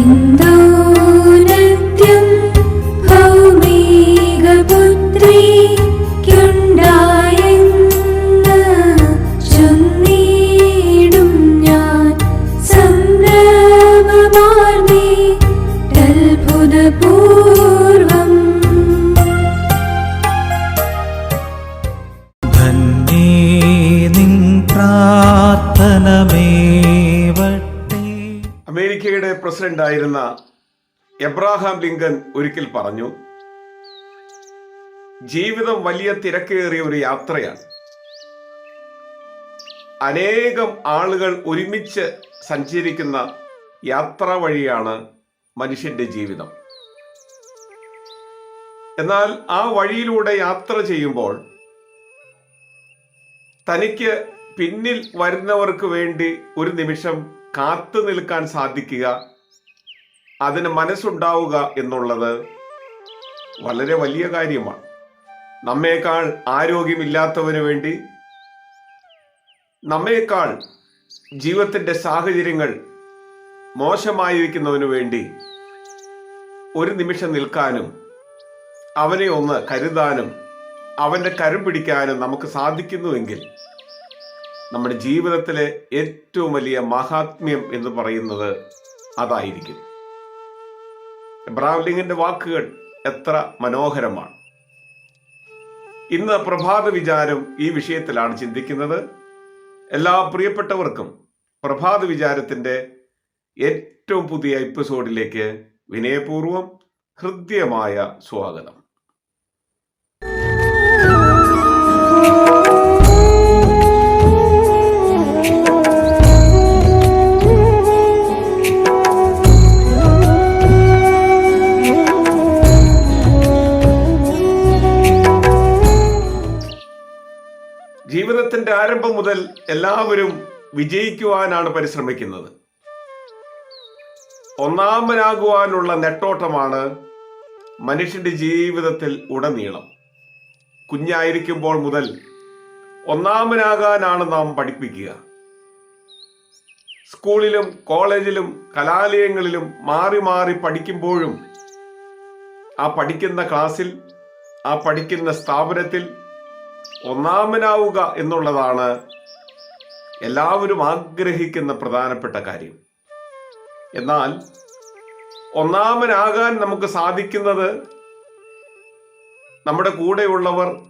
എന്തോനത്യം ഭൗമികപുത്രിക്കുണ്ടായെന്ന് അമേരിക്കയുടെ പ്രസിഡന്റായിരുന്ന എബ്രാഹാം ലിങ്കൻ ഒരിക്കൽ പറഞ്ഞു ജീവിതം വലിയ തിരക്കേറിയ ഒരു യാത്രയാണ്. അനേകം ആളുകൾ ഒരുമിച്ച് സഞ്ചരിക്കുന്ന യാത്രാ വഴിയാണ് മനുഷ്യന്റെ ജീവിതം. എന്നാൽ ആ വഴിയിലൂടെ യാത്ര ചെയ്യുമ്പോൾ തനിക്ക് പിന്നിൽ വരുന്നവർക്ക് വേണ്ടി ഒരു നിമിഷം കാത്തു നിൽക്കാൻ സാധിക്കുക അതിന് മനസ്സുണ്ടാവുക എന്നുള്ളത് വളരെ വലിയ കാര്യമാണ്. നമ്മേക്കാൾ ആരോഗ്യമില്ലാത്തവന് വേണ്ടി നമ്മേക്കാൾ ജീവിതത്തിന്റെ സാഹചര്യങ്ങൾ മോശമായിരിക്കുന്നവന് വേണ്ടി ഒരു നിമിഷം നിൽക്കാനും അവനെ ഒന്ന് കരുതാനും അവന്റെ കരം പിടിക്കാനും നമുക്ക് സാധിക്കുന്നുവെങ്കിൽ നമ്മുടെ ജീവിതത്തിലെ ഏറ്റവും വലിയ മഹാത്മ്യം എന്ന് പറയുന്നത് അതായിരിക്കും. ബ്രാവ്ലിങ്ങിന്റെ വാക്കുകൾ എത്ര മനോഹരമാണ്. ഇന്ന് പ്രഭാത വിചാരം ഈ വിഷയത്തിലാണ് ചിന്തിക്കുന്നത്. എല്ലാ പ്രിയപ്പെട്ടവർക്കും പ്രഭാത വിചാരത്തിന്റെ ഏറ്റവും പുതിയ എപ്പിസോഡിലേക്ക് വിനയപൂർവം ഹൃദ്യമായ സ്വാഗതം. ജീവിതത്തിന്റെ ആരംഭം മുതൽ എല്ലാവരും വിജയിക്കുവാനാണ് പരിശ്രമിക്കുന്നത്. ഒന്നാമനാകുവാനുള്ള നെട്ടോട്ടമാണ് മനുഷ്യന്റെ ജീവിതത്തിൽ ഉടനീളം. കുഞ്ഞായിരിക്കുമ്പോൾ മുതൽ ഒന്നാമനാകാനാണ് നാം പഠിപ്പിക്കുക. സ്കൂളിലും കോളേജിലും കലാലയങ്ങളിലും മാറി മാറി പഠിക്കുമ്പോഴും ആ പഠിക്കുന്ന ക്ലാസ്സിൽ ആ പഠിക്കുന്ന സ്ഥാപനത്തിൽ ഒന്നാമനാവുക എന്നുള്ളതാണ് എല്ലാവരും ആഗ്രഹിക്കുന്ന പ്രധാനപ്പെട്ട കാര്യം. എന്നാൽ ഒന്നാമനാകാൻ നമുക്ക് സാധിക്കുന്നത് നമ്മുടെ കൂടെയുള്ളവർ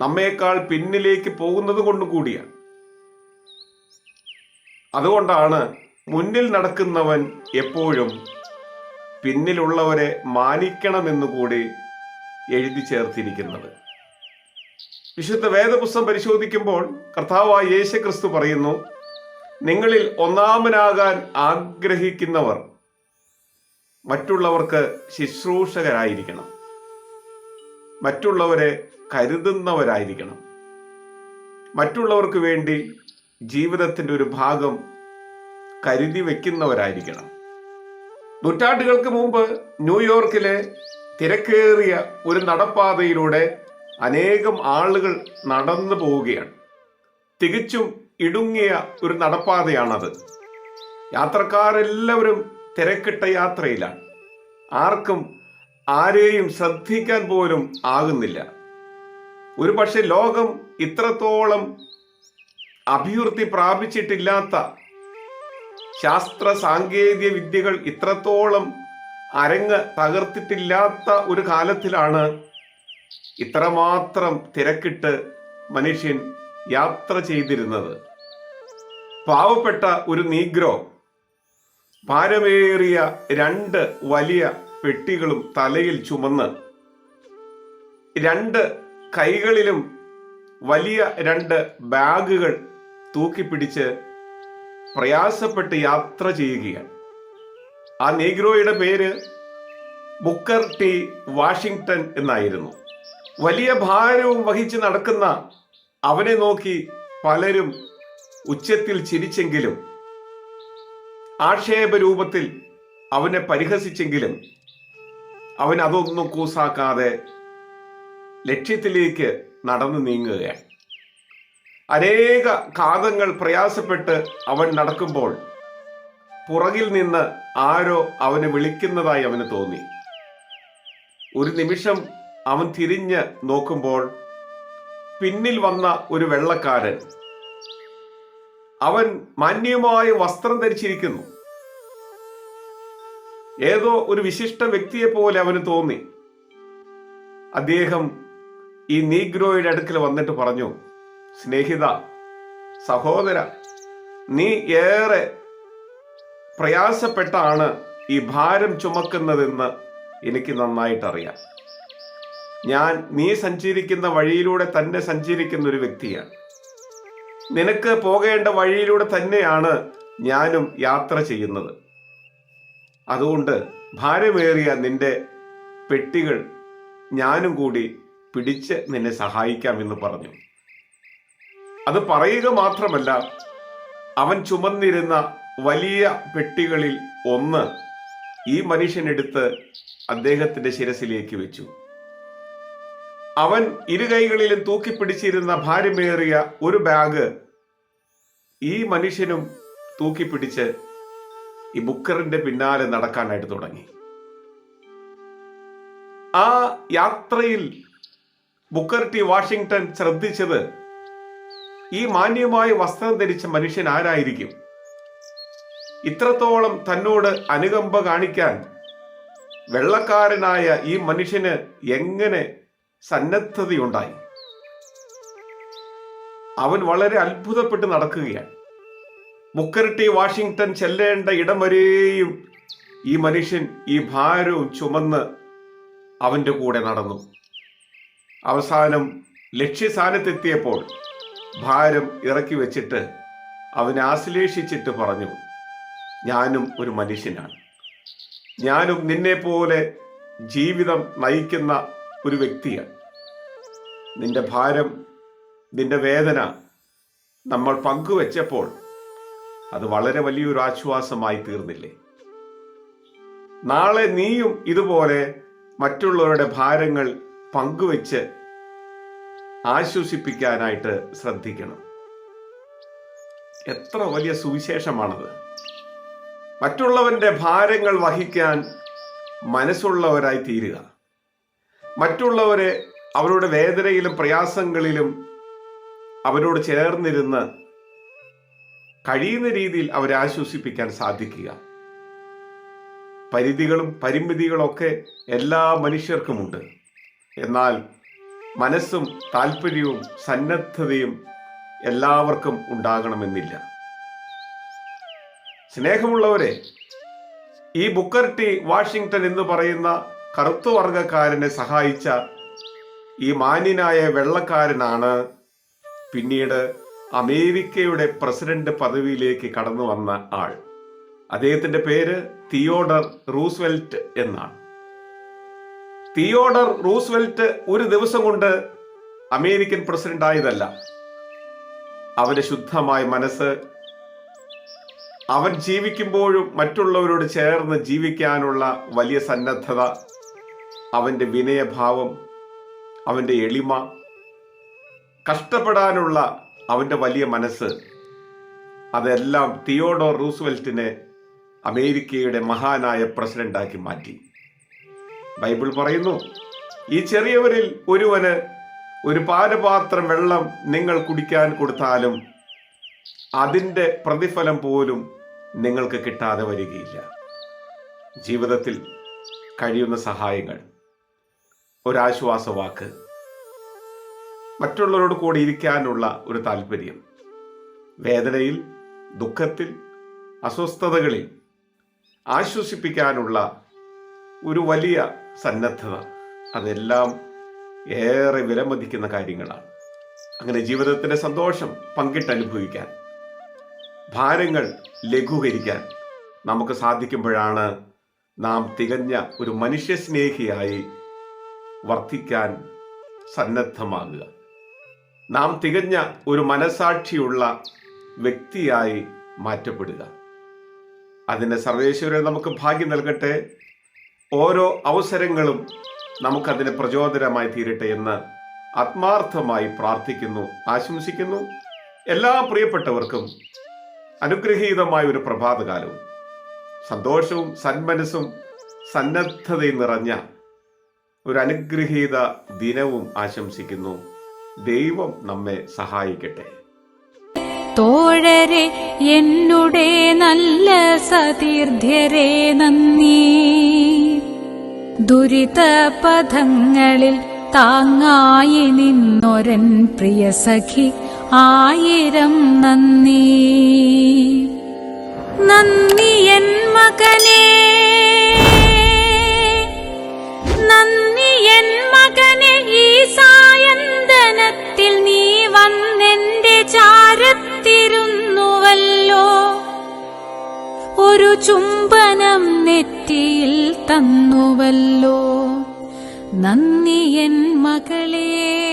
നമ്മേക്കാൾ പിന്നിലേക്ക് പോകുന്നത് കൊണ്ട് കൂടിയാണ്. അതുകൊണ്ടാണ് മുന്നിൽ നടക്കുന്നവൻ എപ്പോഴും പിന്നിലുള്ളവരെ മാനിക്കണമെന്നുകൂടി എഴുതി ചേർത്തിരിക്കുന്നത്. വിശുദ്ധ വേദപുസ്തകം പരിശോധിക്കുമ്പോൾ കർത്താവായ യേശു ക്രിസ്തു പറയുന്നു നിങ്ങളിൽ ഒന്നാമനാകാൻ ആഗ്രഹിക്കുന്നവർ മറ്റുള്ളവർക്ക് ശുശ്രൂഷകരായിരിക്കണം. മറ്റുള്ളവരെ കരുതുന്നവരായിരിക്കണം. മറ്റുള്ളവർക്ക് വേണ്ടി ജീവിതത്തിന്റെ ഒരു ഭാഗം കരുതി വയ്ക്കുന്നവരായിരിക്കണം നൂറ്റാണ്ടുകൾക്ക് മുമ്പ് ന്യൂയോർക്കിലെ തിരക്കേറിയ ഒരു നടപ്പാതയിലൂടെ അനേകം ആളുകൾ നടന്നു പോവുകയാണ്. തികച്ചും ഇടുങ്ങിയ ഒരു നടപ്പാതയാണത്. യാത്രക്കാരെല്ലാവരും തിരക്കിട്ട യാത്രയിലാണ്. ആർക്കും ആരെയും ശ്രദ്ധിക്കാൻ പോലും ആകുന്നില്ല. ഒരു പക്ഷെ ലോകം ഇത്രത്തോളം അഭിവൃദ്ധി പ്രാപിച്ചിട്ടില്ലാത്ത ശാസ്ത്ര സാങ്കേതിക വിദ്യകൾ ഇത്രത്തോളം അരങ്ങ് തകർത്തിട്ടില്ലാത്ത ഒരു കാലത്തിലാണ് ഇത്രമാത്രം തിരക്കിട്ട് മനുഷ്യൻ യാത്ര ചെയ്തിരുന്നത്. പാവപ്പെട്ട ഒരു നീഗ്രോ ഭാരമേറിയ രണ്ട് വലിയ പെട്ടികളും തലയിൽ ചുമന്ന് രണ്ട് കൈകളിലും വലിയ രണ്ട് ബാഗുകൾ തൂക്കിപ്പിടിച്ച് പ്രയാസപ്പെട്ട് യാത്ര ചെയ്യുകയാണ്. ആ നീഗ്രോയുടെ പേര് ബുക്കർ ടി. വാഷിങ്ടൺ എന്നായിരുന്നു. വലിയ ഭാരവും വഹിച്ച് നടക്കുന്ന അവനെ നോക്കി പലരും ഉച്ചത്തിൽ ചിരിച്ചെങ്കിലും ആക്ഷേപ രൂപത്തിൽ അവനെ പരിഹസിച്ചെങ്കിലും അവൻ അതൊന്നും കൂസാക്കാതെ ലക്ഷ്യത്തിലേക്ക് നടന്നു നീങ്ങുകയാണ്. അനേക കാതങ്ങൾ പ്രയാസപ്പെട്ട് അവൻ നടക്കുമ്പോൾ പുറകിൽ നിന്ന് ആരോ അവനെ വിളിക്കുന്നതായി അവന് തോന്നി. ഒരു നിമിഷം അവൻ തിരിഞ്ഞ് നോക്കുമ്പോൾ പിന്നിൽ വന്ന ഒരു വെള്ളക്കാരൻ. അവൻ മാന്യമായ വസ്ത്രം ധരിച്ചിരിക്കുന്നു. ഏതോ ഒരു വിശിഷ്ട വ്യക്തിയെ പോലെ അവന് തോന്നി. അദ്ദേഹം ഈ നീഗ്രോയുടെ അടുക്കൽ വന്നിട്ട് പറഞ്ഞു സ്നേഹിത സഹോദര നീ ഏറെ പ്രയാസപ്പെട്ടാണ് ഈ ഭാരം ചുമക്കുന്നതെന്ന് എനിക്ക് നന്നായിട്ടറിയാം. ഞാൻ നീ സഞ്ചരിക്കുന്ന വഴിയിലൂടെ തന്നെ സഞ്ചരിക്കുന്ന ഒരു വ്യക്തിയാണ്. നിനക്ക് പോകേണ്ട വഴിയിലൂടെ തന്നെയാണ് ഞാനും യാത്ര ചെയ്യുന്നത്. അതുകൊണ്ട് ഭാരമേറിയ നിന്റെ പെട്ടികൾ ഞാനും കൂടി പിടിച്ച് നിന്നെ സഹായിക്കാമെന്ന് പറഞ്ഞു. അത് പറയുക മാത്രമല്ല അവൻ ചുമന്നിരുന്ന വലിയ പെട്ടികളിൽ ഒന്ന് ഈ മനുഷ്യനെടുത്ത് അദ്ദേഹത്തിന്റെ ശിരസിലേക്ക് വെച്ചു. അവൻ ഇരു കൈകളിലും തൂക്കിപ്പിടിച്ചിരുന്ന ഭാരമേറിയ ഒരു ബാഗ് ഈ മനുഷ്യനും തൂക്കിപ്പിടിച്ച് ഈ ബുക്കറിന്റെ പിന്നാലെ നടക്കാനായിട്ട് തുടങ്ങി. ആ യാത്രയിൽ ബുക്കർ ടി വാഷിങ്ടൺ ശ്രദ്ധിച്ചത് ഈ മാന്യമായ വസ്ത്രം ധരിച്ച മനുഷ്യൻ ആരായിരിക്കും? ഇത്രത്തോളം തന്നോട് അനുകമ്പ കാണിക്കാൻ വെള്ളക്കാരനായ ഈ മനുഷ്യന് എങ്ങനെ സന്നദ്ധതയുണ്ടായി. അവൻ വളരെ അത്ഭുതപ്പെട്ട് നടക്കുകയാണ്. മുക്കരട്ടി വാഷിങ്ടൺ ചെല്ലേണ്ട ഇടം വരെയും ഈ മനുഷ്യൻ ഈ ഭാരവും ചുമന്ന് അവന്റെ കൂടെ നടന്നു. അവസാനം ലക്ഷ്യസ്ഥാനത്തെത്തിയപ്പോൾ ഭാരം ഇറക്കി വെച്ചിട്ട് അവനെ ആശ്ലേഷിച്ചിട്ട് പറഞ്ഞു ഞാനും ഒരു മനുഷ്യനാണ്. ഞാനും നിന്നെ പോലെ ജീവിതം നയിക്കുന്ന ഒരു വ്യക്തിയാണ് നിന്റെ ഭാരം നിന്റെ വേദന നമ്മൾ പങ്കുവെച്ചപ്പോൾ അത് വളരെ വലിയൊരു ആശ്വാസമായി തീർന്നില്ലേ? നാളെ നീയും ഇതുപോലെ മറ്റുള്ളവരുടെ ഭാരങ്ങൾ പങ്കുവെച്ച് ആശ്വസിപ്പിക്കാനായിട്ട് ശ്രദ്ധിക്കണം. എത്ര വലിയ സുവിശേഷമാണത്. മറ്റുള്ളവന്റെ ഭാരങ്ങൾ വഹിക്കാൻ മനസ്സുള്ളവരായി തീരുക. മറ്റുള്ളവരെ അവരുടെ വേദനയിലും പ്രയാസങ്ങളിലും അവരോട് ചേർന്നിരുന്ന് കഴിയുന്ന രീതിയിൽ അവരെ ആശ്വസിപ്പിക്കാൻ സാധിക്കുക. പരിധികളും പരിമിതികളൊക്കെ എല്ലാ മനുഷ്യർക്കുമുണ്ട്. എന്നാൽ മനസ്സും താല്പര്യവും സന്നദ്ധതയും എല്ലാവർക്കും ഉണ്ടാകണമെന്നില്ല. സ്നേഹമുള്ളവരെ ഈ ബുക്കർ ടി വാഷിംഗ്ടൺ എന്ന് പറയുന്ന കറുത്തുവർഗക്കാരനെ സഹായിച്ച ഈ മാന്യനായ വെള്ളക്കാരനാണ് പിന്നീട് അമേരിക്കയുടെ പ്രസിഡന്റ് പദവിയിലേക്ക് കടന്നു വന്ന ആൾ. അദ്ദേഹത്തിന്റെ പേര് തിയോഡർ റൂസ്വെൽറ്റ് എന്നാണ്. തിയോഡർ റൂസ്വെൽറ്റ് ഒരു ദിവസം കൊണ്ട് അമേരിക്കൻ പ്രസിഡന്റ് ആയതല്ല. അവന്റെ ശുദ്ധമായ മനസ്സ് അവൻ ജീവിക്കുമ്പോഴും മറ്റുള്ളവരോട് ചേർന്ന് ജീവിക്കാനുള്ള വലിയ സന്നദ്ധത അവന്റെ വിനയഭാവം അവന്റെ എളിമ കഷ്ടപ്പെടാനുള്ള അവന്റെ വലിയ മനസ്സ് അതെല്ലാം തിയോഡോർ റൂസ്വെൽറ്റിനെ അമേരിക്കയുടെ മഹാനായ പ്രസിഡന്റാക്കി മാറ്റി. ബൈബിൾ പറയുന്നു ഈ ചെറിയവരിൽ ഒരുവന് ഒരു പാനപാത്രം വെള്ളം നിങ്ങൾ കുടിക്കാൻ കൊടുത്താലും അതിന്റെ പ്രതിഫലം പോലും നിങ്ങൾക്ക് കിട്ടാതെ വരികയില്ല. ജീവിതത്തിൽ കഴിയുന്ന സഹായങ്ങൾ ഒരാശ്വാസവാക്ക്. മറ്റുള്ളവരോട് കൂടി ഇരിക്കാനുള്ള ഒരു താല്പര്യം. വേദനയിൽ ദുഃഖത്തിൽ അസ്വസ്ഥതകളിൽ ആശ്വസിപ്പിക്കാനുള്ള ഒരു വലിയ സന്നദ്ധത. അതെല്ലാം ഏറെ വിലമതിക്കുന്ന കാര്യങ്ങളാണ്. അങ്ങനെ ജീവിതത്തിന്റെ സന്തോഷം പങ്കിട്ടനുഭവിക്കാൻ ഭാരങ്ങൾ ലഘൂകരിക്കാൻ നമുക്ക് സാധിക്കുമ്പോഴാണ് നാം തികഞ്ഞ ഒരു മനുഷ്യസ്നേഹിയായി വർദ്ധിക്കാൻ സന്നദ്ധമാകുക. നാം തികഞ്ഞ ഒരു മനസാക്ഷിയുള്ള വ്യക്തിയായി മാറ്റപ്പെടുക. അതിന് സർവേശ്വരൻ നമുക്ക് ഭാഗ്യം നൽകട്ടെ. ഓരോ അവസരങ്ങളും നമുക്കതിന് പ്രചോദനമായി തീരട്ടെ എന്ന് ആത്മാർത്ഥമായി പ്രാർത്ഥിക്കുന്നു ആശംസിക്കുന്നു. എല്ലാ പ്രിയപ്പെട്ടവർക്കും അനുഗ്രഹീതമായ ഒരു പ്രഭാതകാലവും. സന്തോഷവും സന്മനസ്സും സന്നദ്ധതയും നിറഞ്ഞ ഒരു അനുഗ്രഹീത ദിനവും ആശംസിക്കുന്നു. ദൈവം നമ്മെ സഹായിക്കട്ടെ. തോഴരെ എന്നുടെ നല്ല സതീർധ്യരെ നന്ദി. ദുരിത പദങ്ങളിൽ താങ്ങായി നിന്നൊരൻ പ്രിയ സഖി ആയിരം നന്ദി. നന്ദി എൻ മകനേ. ചുംബനം നെറ്റിയിൽ തന്നുവല്ലോ. നന്ദി എൻ മകളേ.